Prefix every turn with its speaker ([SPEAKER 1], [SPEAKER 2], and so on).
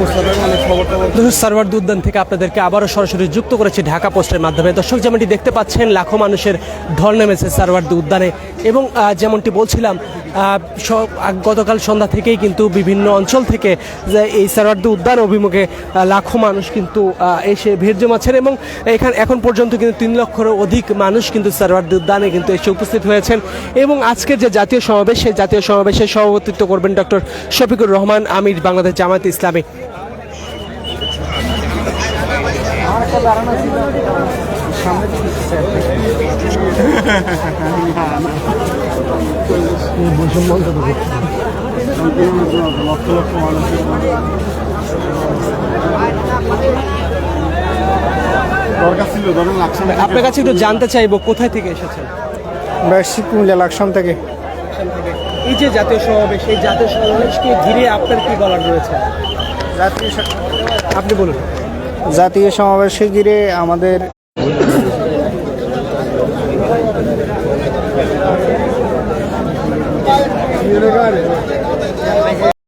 [SPEAKER 1] দর্শক, সার্ভার উদ্যান থেকে আপনাদেরকে আবারও সরাসরি যুক্ত করেছি ঢাকা পোস্টের মাধ্যমে। দর্শক, যেমনটি দেখতে পাচ্ছেন, লাখো মানুষের ঢল নেমেছে সার্ভার উদ্যানে এবং যেমনটি বলছিলাম গতকাল সন্ধ্যা থেকেই কিন্তু বিভিন্ন অঞ্চল থেকে এই সার্ভার উদ্যান অভিমুখে লাখো মানুষ কিন্তু এসে ভিড় জমাচ্ছেন এবং এখানে, এখন পর্যন্ত কিন্তু তিন লক্ষেরও অধিক মানুষ কিন্তু সার্ভার উদ্যানে কিন্তু এসে উপস্থিত হয়েছেন। এবং আজকের যে জাতীয় সমাবেশ, সেই জাতীয় সমাবেশে সভাপতিত্ব করবেন ডক্টর শফিকুর রহমান আমির, বাংলাদেশ জামায়াত ইসলামী।
[SPEAKER 2] লক্ষ লক্ষ মানুষের দরকার ছিল ধরেন লাকসাম
[SPEAKER 1] আপনার কাছে একটু জানতে চাইব কোথায় থেকে এসেছেন?
[SPEAKER 3] বেশি কুমিল্লা লাকসাম থেকে।
[SPEAKER 1] এই যে জাতীয় সমাবেশ এই জাতীয় সমাবেশকে ঘিরে আপনার কি বলার রয়েছে? আপনি বলুন।
[SPEAKER 3] জাতীয় সমাবেশে ঘিরে আমাদের